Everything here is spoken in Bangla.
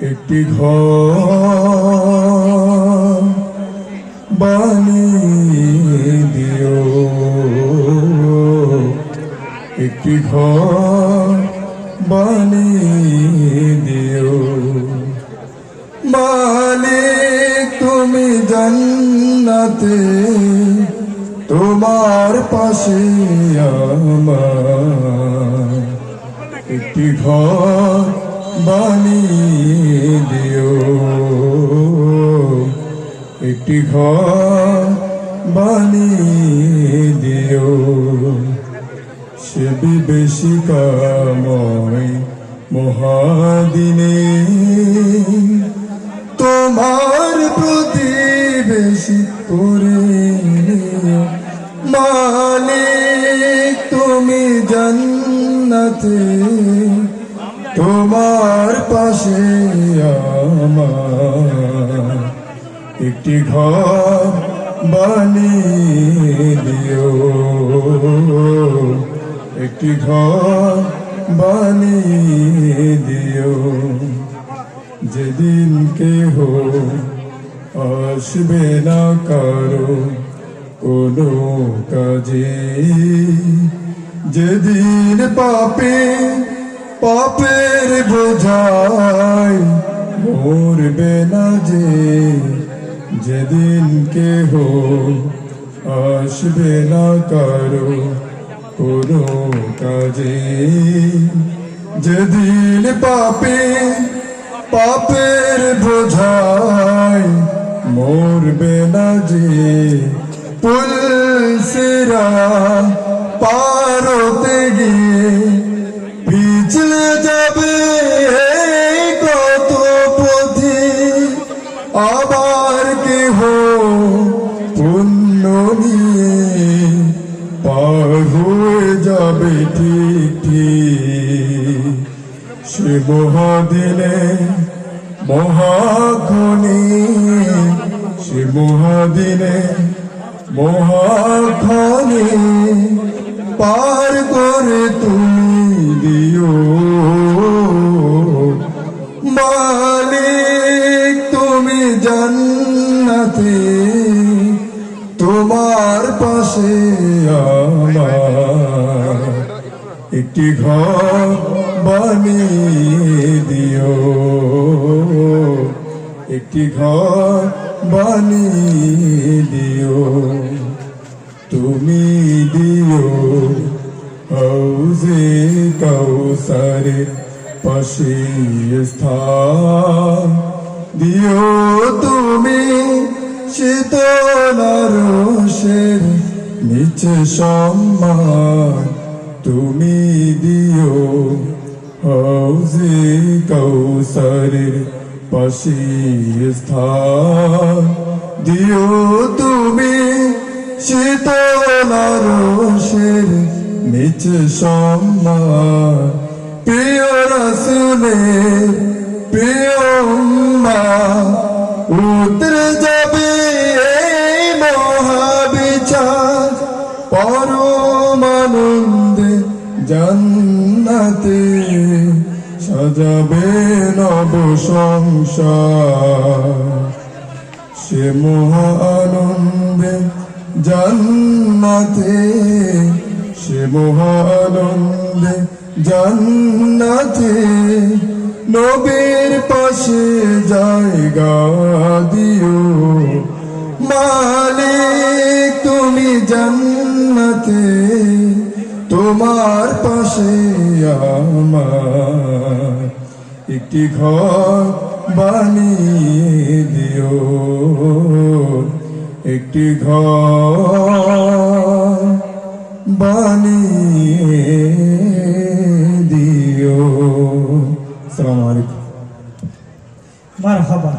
একটি ঘর দিও। একটি ঘর দিও। মালিক তুমি জান্নাতে তোমার পাশে একটি ঘর বানিয়ে দিও। একটি ঘর বানিয়ে দিও। সে বিবেশিকাময় মহাদিনে তোমার প্রতিবেশী করে জান্নাতে, তোমার পাশে আমার একটি ঘর বানিয়ে দিও। একটি ঘর বানিয়ে দিও। যেদিন কেহ আসবে না কারও কোনো কাজে যেদিন পাপে, পাপের বোঝায়, মরবে না যে, যেদিন কেহ আসবে না কারও কোনো কাজে। যেদিন পাপে, পাপের বোঝায়, মরবে না যে, পুলসিরা পারতে গিয়ে পিছলে যাবে কত পথে। আবার কেহ পুণ্য নিয়ে পার হয়ে যাবে ঠিক সে মহাদিনে মহাখনি, সে মহাদিনে মহাখনি। পার করে তুমি দিও। মালিক, তুমি জান্নাতে, তোমার পাশে একটি ঘর বানিয়ে দিও। একটি ঘর বানিয়ে দিও। কৌসারের পাশে স্থান। দিও তুমি শীতলারসের নিচে সম্মান। তুমি দিও হৌজে কৌসারের পাশে স্থান। দিও তুমি শীতলারসের নিচে সম্মান। প্রিয় রসুলের প্রিয় উম্মা উতরে যাবে মহাবিচার, পরমানন্দে জান্নাতে সাজাবে নব সংসার। সে মহা আনন্দে জান্নাতে, সে মহা আনন্দে জান্নাতে নবীর পাশে জায়গা দিও। মালিক, তুমি জান্নাতে, তোমার পাশে আমার একটি ঘর বানিয়ে দিও। একটি ঘর বানিয়ে আসসালামু আলাইকুম মারহাবা